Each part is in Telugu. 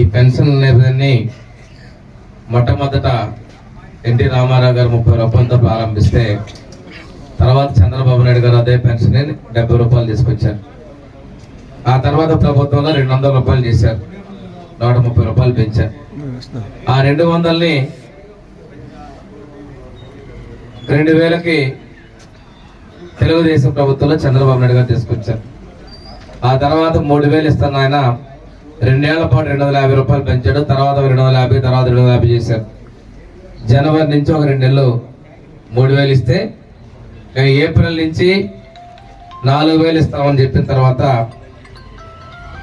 ఈ పెన్షన్ నిధిని మొట్టమొదట ఎన్టీ రామారావు గారు ముప్పై రూపాయలతో ప్రారంభిస్తే తర్వాత చంద్రబాబు నాయుడు గారు అదే పెన్షన్ డెబ్బై రూపాయలు తీసుకొచ్చారు. ఆ తర్వాత ప్రభుత్వంలో రెండు వందల రూపాయలు చేశారు. నూట ముప్పై రూపాయలు పెంచారు. ఆ రెండు వందలని రెండు వేలకి తెలుగుదేశం ప్రభుత్వంలో చంద్రబాబు నాయుడు గారు తీసుకొచ్చారు. ఆ తర్వాత మూడు వేలు ఇస్తాను ఆయన రెండేళ్ళ పాటు రెండు వందల యాభై రూపాయలు పెంచాడు తర్వాత రెండు వందల యాభై తర్వాత రెండు వందల యాభై చేశారు జనవరి నుంచి ఒక రెండు నెలలు మూడు వేలు ఇస్తే ఏప్రిల్ నుంచి నాలుగు వేలు ఇస్తామని చెప్పిన తర్వాత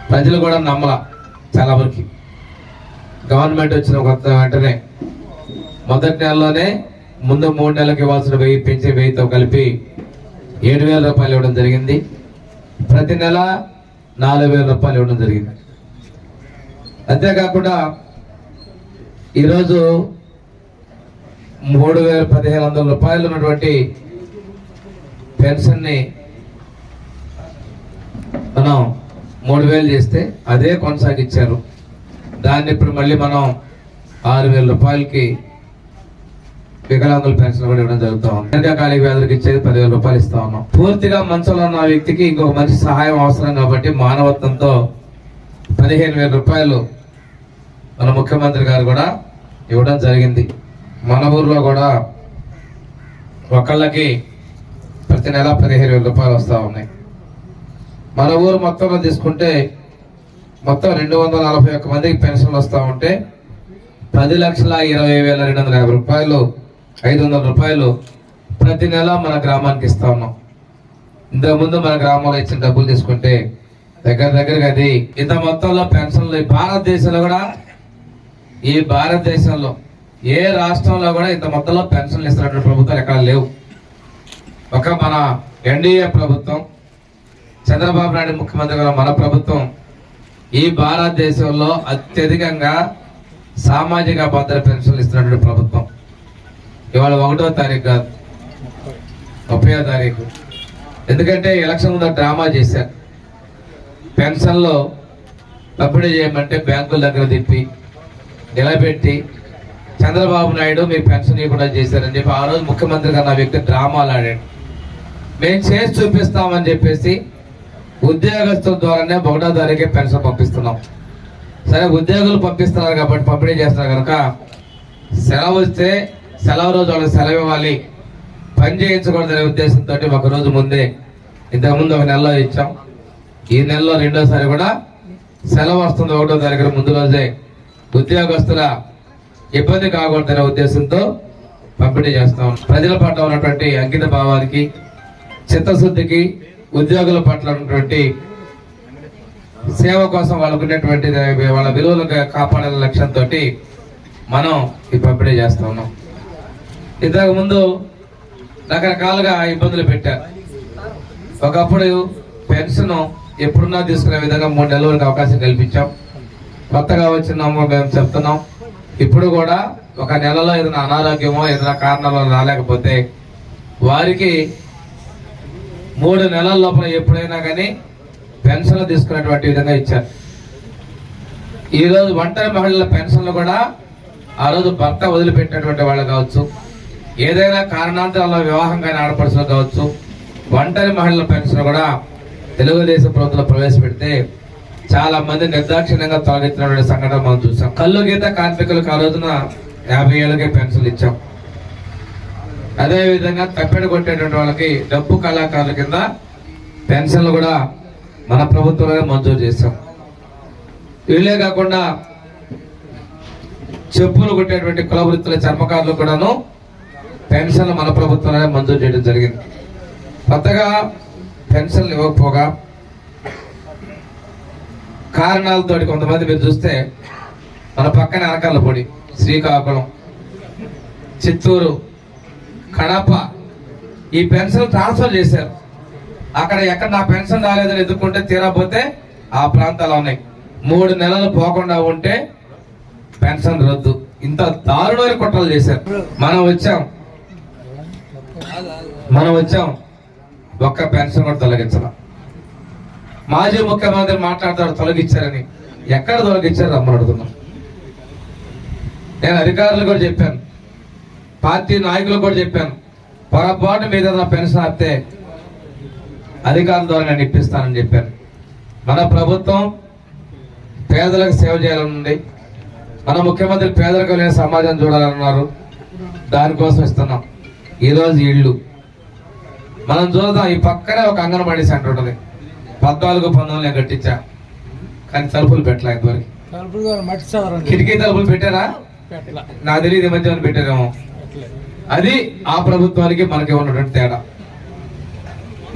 ప్రజలు కూడా నమ్మల చాలా వరకు. గవర్నమెంట్ వచ్చిన కొత్త వెంటనే మొదటి నెలలోనే ముందు మూడు నెలలకు ఇవ్వాల్సిన వెయ్యి పెంచి వెయ్యితో కలిపి ఏడు వేల రూపాయలు ఇవ్వడం జరిగింది. ప్రతి నెల నాలుగు వేల రూపాయలు ఇవ్వడం జరిగింది. అంతేకాకుండా ఈరోజు మూడు వేల పదిహేను వందల రూపాయలు ఉన్నటువంటి పెన్షన్ని మనం మూడు వేలు చేస్తే అదే కొనసాగించారు. దాన్ని ఇప్పుడు మళ్ళీ మనం ఆరు వేల రూపాయలకి వికలాంగుల పెన్షన్ కూడా ఇవ్వడం జరుగుతూ ఉంది. దీర్ఘకాలిక వ్యాధులకు ఇచ్చేది పదివేల రూపాయలు ఇస్తా ఉన్నాం. పూర్తిగా మంచంలో ఉన్న వ్యక్తికి ఇంకొక మంచి సహాయం అవసరం కాబట్టి మానవత్వంతో పదిహేను వేల రూపాయలు మన ముఖ్యమంత్రి గారు కూడా ఇవ్వడం జరిగింది. మన ఊర్లో కూడా ఒకళ్ళకి ప్రతి నెల పదిహేను వేల రూపాయలు వస్తూ ఉన్నాయి. మన ఊరు మొత్తంలో తీసుకుంటే మొత్తం రెండు వందల నలభై ఒక్క మందికి పెన్షన్లు వస్తూ ఉంటే పది లక్షల ఇరవై వేల రెండు వందల యాభై రూపాయలు ఐదు వందల రూపాయలు ప్రతి నెల మన గ్రామానికి ఇస్తా ఉన్నాం. ఇంతకుముందు మన గ్రామంలో ఇచ్చిన డబ్బులు తీసుకుంటే దగ్గర దగ్గరగా అది ఇంత మొత్తంలో పెన్షన్లు భారతదేశంలో కూడా ఈ భారతదేశంలో ఏ రాష్ట్రంలో కూడా ఇంత మొత్తంలో పెన్షన్లు ఇస్తున్నటువంటి ప్రభుత్వాలు ఎక్కడ లేవు. ఒక మన ఎన్డీఏ ప్రభుత్వం చంద్రబాబు నాయుడు ముఖ్యమంత్రి గారు మన ప్రభుత్వం ఈ భారతదేశంలో అత్యధికంగా సామాజిక భద్రత పెన్షన్లు ఇస్తున్నటువంటి ప్రభుత్వం. ఇవాళ ఒకటో తారీఖు కాదు ముప్పయో తారీఖు. ఎందుకంటే ఎలక్షన్ ముందు డ్రామా చేశారు. పెన్షన్లో పంపిణీ చేయమంటే బ్యాంకుల దగ్గర తిప్పి నిలబెట్టి చంద్రబాబు నాయుడు మీ పెన్షన్ ఇవ్వకుండా చేశారని చెప్పి ఆ రోజు ముఖ్యమంత్రి గారు నా వ్యక్తి డ్రామాలు ఆడాడు. మేము చేసి చూపిస్తామని చెప్పేసి ఉద్యోగస్తుల ద్వారానే బహుడా తారీఖే పెన్షన్ పంపిస్తున్నాం. సరే ఉద్యోగులు పంపిస్తున్నారు కాబట్టి పంపిణీ చేస్తున్నారు కనుక సెలవు వస్తే సెలవు రోజు వాళ్ళకి సెలవు ఇవ్వాలి. పని చేయించకూడదనే ఉద్దేశంతో ఒక రోజు ముందే ఇంతకుముందు ఒక నెలలో ఇచ్చాం. ఈ నెలలో రెండోసారి కూడా సెలవు వస్తుంది ఒకటో తారీఖు ముందు రోజే. ఉద్యోగస్తుల ఇబ్బంది కాకూడదనే ఉద్దేశంతో పంపిణీ చేస్తాం ప్రజల పట్ల ఉన్నటువంటి అంకిత భావానికి చిత్తశుద్ధికి ఉద్యోగుల పట్ల ఉన్నటువంటి సేవ కోసం వాళ్ళకున్నటువంటి వాళ్ళ విలువలు కాపాడే లక్ష్యంతో మనం ఈ పంపిణీ చేస్తా ఉన్నాం. ఇంతకుముందు రకరకాలుగా ఇబ్బందులు పెట్టారు ఒకప్పుడు పెన్షన్ ఎప్పుడున్నా తీసుకునే విధంగా మూడు నెలల వరకు అవకాశం కల్పించాం. కొత్తగా వచ్చినామో మేము చెప్తున్నాం. ఇప్పుడు కూడా ఒక నెలలో ఏదైనా అనారోగ్యమో ఏదైనా కారణాలు రాలేకపోతే వారికి మూడు నెలల లోపల ఎప్పుడైనా కానీ పెన్షన్లు తీసుకునేటువంటి విధంగా ఇచ్చారు. ఈరోజు ఒంటరి మహిళల పెన్షన్లు కూడా ఆ రోజు భర్త వదిలిపెట్టినటువంటి వాళ్ళు కావచ్చు ఏదైనా కారణాంతరాల వివాహం కానీ ఆడపడుచులు కావచ్చు ఒంటరి మహిళల పెన్షన్ కూడా తెలుగుదేశం ప్రభుత్వం ప్రవేశపెడితే చాలా మంది నిర్దాక్షిణ్యంగా తొలగించినటువంటి సంఘటన మనం చూసాం. కళ్ళు గీత కార్మికులకు ఆ రోజున యాభై ఏళ్ళకే పెన్షన్లు ఇచ్చాం. అదేవిధంగా తప్పెడు కొట్టేటువంటి వాళ్ళకి డబ్బు కళాకారుల కింద పెన్షన్లు కూడా మన ప్రభుత్వంలోనే మంజూరు చేశాం. వీళ్ళే కాకుండా చెప్పులు కొట్టేటువంటి కుల వృత్తుల చర్మకారులు కూడాను పెన్షన్లు మన ప్రభుత్వంలోనే మంజూరు చేయడం జరిగింది. కొత్తగా పెన్షన్లు ఇవ్వకపోగా కారణాలతోటి కొంతమంది మీరు చూస్తే మన పక్కన అనకల్లపొడి శ్రీకాకుళం చిత్తూరు కడప ఈ పెన్షన్ ట్రాన్స్ఫర్ చేశారు. అక్కడ ఎక్కడ నా పెన్షన్ రాలేదని ఎదుర్కొంటే తీరకపోతే ఆ ప్రాంతాలు ఉన్నాయి. మూడు నెలలు పోకుండా ఉంటే పెన్షన్ రద్దు. ఇంత దారుణమైన కుట్రలు చేశారు. మనం వచ్చాం. మనం వచ్చాం. ఒక్క పెన్షన్ కూడా తొలగించడం మాజీ ముఖ్యమంత్రి మాట్లాడతాడు తొలగించారని ఎక్కడ తొలగించారు రమ్మని అడుగుతున్నాం. నేను అధికారులు కూడా చెప్పాను. పార్టీ నాయకులు కూడా చెప్పాను. పొరపాటు మీద పెన్షన్ ఆపితే అధికారుల ద్వారా నేను ఇప్పిస్తానని చెప్పాను. మన ప్రభుత్వం పేదలకు సేవ చేయాలనుంది. మన ముఖ్యమంత్రి పేదలకు లేని సమాజం చూడాలన్నారు. దానికోసం ఇస్తున్నాం. ఈరోజు ఇళ్ళు మనం చూద్దాం ఈ పక్కనే ఒక అంగన్వాడీ సెంటర్ ఉంటుంది. పద్నాలుగు పంతొమ్మిది కట్టించా. కానీ తలుపులు పెట్టలే ఇంతవరకు. కిటికీ తలుపులు పెట్టారా? నాకు తెలియదు మధ్య పెట్టారేమో. అది ఆ ప్రభుత్వానికి మనకి ఉన్నటువంటి తేడా.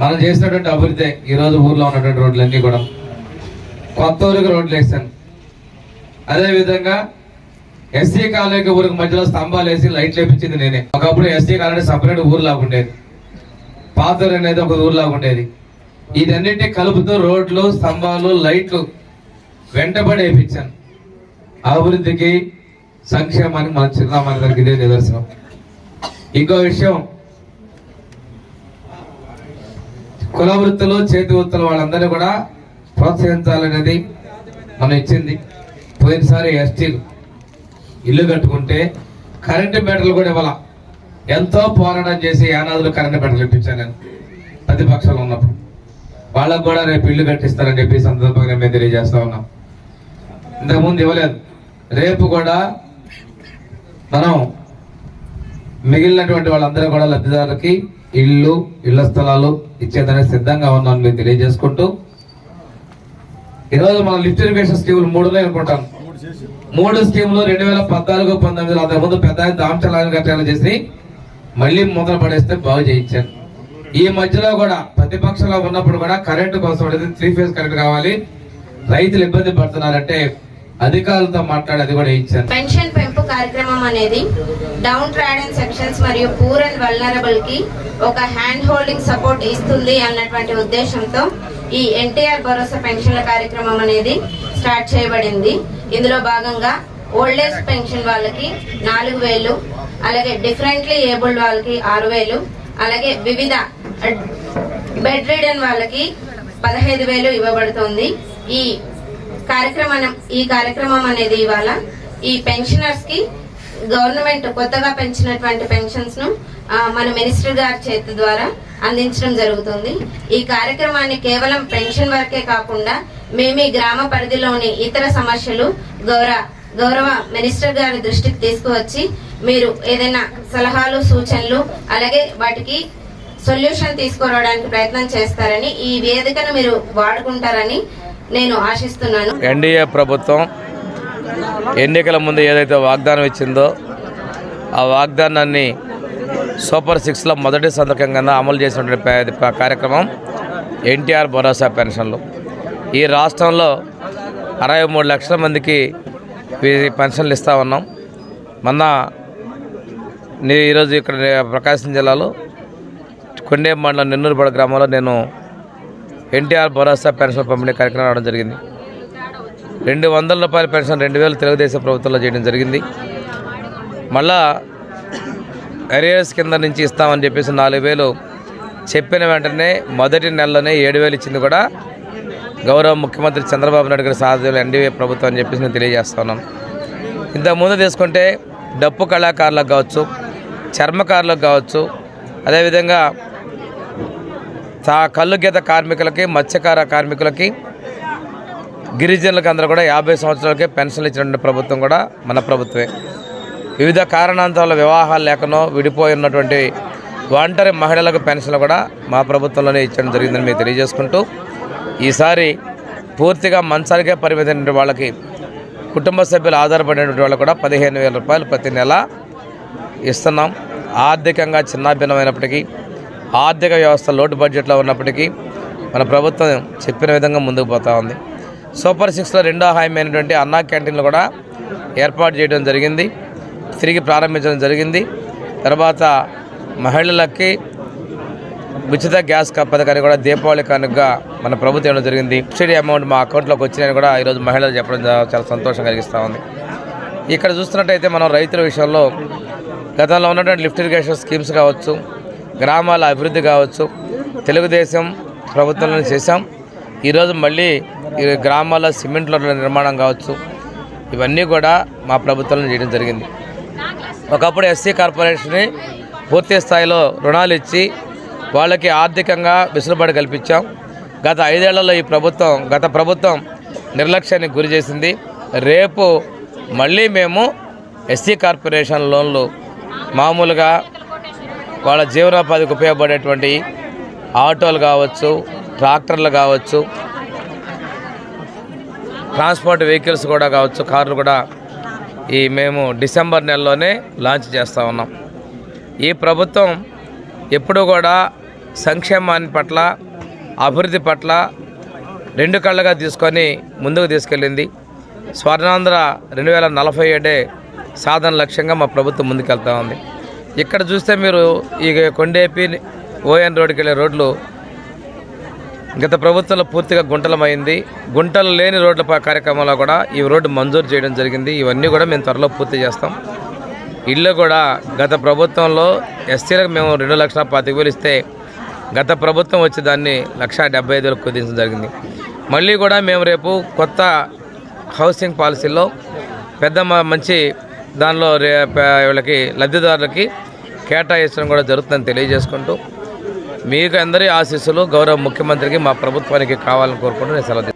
మనం చేసినటువంటి అభివృద్ధి ఈ రోజు ఊర్లో ఉన్నటువంటి రోడ్లన్నీ కూడా. కొత్త ఊరికి రోడ్లు వేసాను అదే విధంగా ఎస్సీ కాలనీకి ఊరికి మధ్యలో స్తంభాలు వేసి లైట్లు వేపించింది నేనే. ఒకప్పుడు ఎస్సీ కాలనీ సపరేట్ ఊరులాగా ఉండేది. పాత అనేది ఒక ఊరులాగా ఉండేది. ఇదన్నింటినీ కలుపుతూ రోడ్లు స్తంభాలు లైట్లు వెంటబడి వేయించాను అభివృద్ధికి సంక్షేమానికి మన చిరునామా దగ్గర ఇదే నిదర్శనం. ఇంకో విషయం కుల వృత్తులు చేతి వృత్తులు వాళ్ళందరినీ కూడా ప్రోత్సహించాలనేది మనం ఇచ్చింది. పోయినసారి ఎస్టీలు ఇల్లు కట్టుకుంటే కరెంటు మీటర్లు కూడా ఇవ్వాల? ఎంతో పోరాటం చేసి యానాదులు కరెంటు మీటర్లు ఇప్పించాను నేను ప్రతిపక్షంలో ఉన్నప్పుడు. వాళ్ళకు కూడా రేపు ఇల్లు కట్టిస్తారని చెప్పి సందర్భంగా మేము తెలియజేస్తా ఉన్నాం. ఇంతకుముందు ఇవ్వలేదు. రేపు కూడా మనం మిగిలినటువంటి వాళ్ళందరూ కూడా లబ్ధిదారులకి ఇల్లు ఇళ్ళ స్థలాలు ఇచ్చేదానికి సిద్ధంగా ఉన్నాను మేము తెలియజేసుకుంటూ ఈరోజు మనం లిఫ్ట్ ఇరిగేషన్ స్కీములు మూడునే అనుకుంటాం మూడు స్కీములు రెండు వేల పద్నాలుగు పంతొమ్మిదిలో అంతకుముందు పెద్ద ఆయన దామచలాన్ని చేసి మళ్ళీ మొదలు పడేస్తే బాగు చేయించాను ఈ మధ్యలో కూడా ప్రతిపక్షంలో ఉన్నప్పుడు కూడా కరెంటు కోసం అనేది త్రీ ఫేజ్ కరెంట్ కావాలి. రైతులు ఇబ్బంది పడుతున్నారంటే అధికారులతో మాట్లాడి అది కూడా ఇచ్చారు. పెన్షన్ పెంపు కార్యక్రమం అనేది డౌన్ ట్రాడెన్ సెక్షన్స్ మరియు పూర్ అండ్ వల్నరబుల్కి ఒక హ్యాండ్ హోల్డింగ్ సపోర్ట్ ఇస్తుంది అన్నటువంటి ఉద్దేశంతో ఈ ఎన్టీఆర్ భరోసా పెన్షన్ల కార్యక్రమం అనేది స్టార్ట్ చేయబడింది. ఇందులో భాగంగా ఓల్డ్ ఏజ్ పెన్షన్ వాళ్ళకి నాలుగు వేలు అలాగే డిఫరెంట్లీ ఏబుల్డ్ వాళ్ళకి ఆరు వేలు అలాగే వివిధ బెడ్ రీడన్ వాళ్ళకి పదహైదు వేలు ఇవ్వబడుతుంది. ఈ కార్యక్రమం ఈ కార్యక్రమం అనేది ఇవాళ ఈ పెన్షనర్స్కి గవర్నమెంట్ కొత్తగా పెంచినటువంటి పెన్షన్స్ను మన మినిస్టర్ గారి చేతి ద్వారా అందించడం జరుగుతుంది. ఈ కార్యక్రమాన్ని కేవలం పెన్షన్ వరకే కాకుండా మేము గ్రామ పరిధిలోని ఇతర సమస్యలు గౌరవ గౌరవ మినిస్టర్ గారి దృష్టికి తీసుకువచ్చి మీరు ఏదైనా సలహాలు సూచనలు అలాగే వాటికి సొల్యూషన్ తీసుకురావడానికి ప్రయత్నం చేస్తారని ఈ వేదికను మీరు వాడుకుంటారని నేను ఆశిస్తున్నాను. ఎన్డీఏ ప్రభుత్వం ఎన్నికల ముందు ఏదైతే వాగ్దానం ఇచ్చిందో ఆ వాగ్దానాన్ని సూపర్ సిక్స్లో మొదటి సంతకం అమలు చేసినటువంటి కార్యక్రమం ఎన్టీఆర్ భరోసా పెన్షన్లు. ఈ రాష్ట్రంలో అరవై మూడు లక్షల మందికి పెన్షన్లు ఇస్తూ ఉన్నాం. మొన్న నీ- ఈరోజు ఇక్కడ ప్రకాశం జిల్లాలో కొండే మండలం నెన్నూరుపడ గ్రామంలో నేను ఎన్టీఆర్ భరోసా పెన్షన్ పంపిణీ కార్యక్రమం రావడం జరిగింది. రెండు వందల రూపాయల పెన్షన్ రెండు వేలు తెలుగుదేశం ప్రభుత్వంలో చేయడం జరిగింది. మళ్ళా అరియర్స్ కింద నుంచి ఇస్తామని చెప్పేసి నాలుగు వేలు చెప్పిన వెంటనే మొదటి నెలలోనే ఏడు వేలు ఇచ్చింది కూడా గౌరవ ముఖ్యమంత్రి చంద్రబాబు నాయుడు గారి సాధ్యం ఎన్డీఏ ప్రభుత్వం అని చెప్పేసి నేను తెలియజేస్తున్నాను ఇంతకుముందు తీసుకుంటే డప్పు కళాకారులకు కావచ్చు చర్మకారులకు కావచ్చు అదేవిధంగా కళ్ళు గీత కార్మికులకి మత్స్యకార కార్మికులకి గిరిజనులకు అందరూ కూడా యాభై సంవత్సరాలకే పెన్షన్లు ఇచ్చినటువంటి ప్రభుత్వం కూడా మన ప్రభుత్వమే. వివిధ కారణాంతాల వివాహాలు లేకనో విడిపోయి ఉన్నటువంటి ఒంటరి మహిళలకు పెన్షన్లు కూడా మా ప్రభుత్వంలోనే ఇచ్చడం జరిగిందని మేము తెలియజేసుకుంటూ ఈసారి పూర్తిగా మంచానికే పరిమితమైన వాళ్ళకి కుటుంబ సభ్యులు ఆధారపడినటువంటి వాళ్ళు కూడా పదిహేను వేల రూపాయలు ప్రతి నెల ఇస్తున్నాం. ఆర్థికంగా చిన్నాభిన్నమైనప్పటికీ ఆర్థిక వ్యవస్థ లోటు బడ్జెట్లో ఉన్నప్పటికీ మన ప్రభుత్వం చెప్పిన విధంగా ముందుకు పోతా ఉంది. సూపర్ సిక్స్లో రెండో హామీ అయినటువంటి అన్నా క్యాంటీన్లు కూడా ఏర్పాటు చేయడం జరిగింది. తిరిగి ప్రారంభించడం జరిగింది. తర్వాత మహిళలకి ఉచిత గ్యాస్ క- పథకాన్ని కూడా దీపావళి కానుకగా మన ప్రభుత్వం ఇవ్వడం జరిగింది. సబ్సిడీ అమౌంట్ మా అకౌంట్లోకి వచ్చినాయని కూడా ఈరోజు మహిళలు చెప్పడం చాలా సంతోషం కలిగిస్తూ ఉంది. ఇక్కడ చూస్తున్నట్టయితే మనం రైతుల విషయంలో గతంలో ఉన్నటువంటి లిఫ్ట్ ఇరిగేషన్ స్కీమ్స్ కావచ్చు గ్రామాల అభివృద్ధి కావచ్చు. తెలుగుదేశం ప్రభుత్వంలో చేశాం. ఈరోజు మళ్ళీ ఈ గ్రామాల్లో సిమెంట్ రోడ్ల నిర్మాణం కావచ్చు. ఇవన్నీ కూడా మా ప్రభుత్వంలో చేయడం జరిగింది. ఒకప్పుడు ఎస్సీ కార్పొరేషన్ని పూర్తి స్థాయిలో రుణాలు ఇచ్చి వాళ్ళకి ఆర్థికంగా వెసులుబాటు కల్పించాం. గత ఐదేళ్ళలో ఈ ప్రభుత్వం గత ప్రభుత్వం నిర్లక్ష్యానికి గురి చేసింది. రేపు మళ్ళీ మేము ఎస్సీ కార్పొరేషన్ లోన్లు మామూలుగా వాళ్ళ జీవనోపాధికి ఉపయోగపడేటువంటి ఆటోలు కావచ్చు ట్రాక్టర్లు కావచ్చు ట్రాన్స్పోర్ట్ వెహికల్స్ కూడా కావచ్చు కార్లు కూడా ఈ మేము డిసెంబర్ నెలలోనే లాంచ్ చేస్తూ ఉన్నాం. ఈ ప్రభుత్వం ఎప్పుడూ కూడా సంక్షేమాన్ని పట్ల అభివృద్ధి పట్ల రెండు కళ్ళగా తీసుకొని ముందుకు తీసుకెళ్ళింది. స్వర్ణాంధ్ర రెండు వేల నలభై ఏడే సాధన లక్ష్యంగా మా ప్రభుత్వం ముందుకెళ్తా ఉంది. ఇక్కడ చూస్తే మీరు ఈ కొండేపి ఓఎన్ రోడ్కి వెళ్ళే రోడ్లు గత ప్రభుత్వంలో పూర్తిగా గుంటలమైంది. గుంటలు లేని రోడ్ల కార్యక్రమంలో కూడా ఈ రోడ్డు మంజూరు చేయడం జరిగింది. ఇవన్నీ కూడా మేము త్వరలో పూర్తి చేస్తాం. ఇల్లు కూడా గత ప్రభుత్వంలో ఎస్సీలకు మేము రెండు లక్షల పాతిక వేలు ఇస్తే గత ప్రభుత్వం వచ్చి దాన్ని లక్ష డెబ్బై ఐదు వేలకు కుదించడం జరిగింది. మళ్ళీ కూడా మేము రేపు కొత్త హౌసింగ్ పాలసీలో పెద్ద మ- మంచి దానిలో రే వీళ్ళకి లబ్ధిదారులకి కేటాయించడం కూడా జరుగుతుందని తెలియజేసుకుంటూ మీకు అందరి ఆశీస్సులు గౌరవ ముఖ్యమంత్రికి మా ప్రభుత్వానికి కావాలని కోరుకుంటూ నేను సెలవు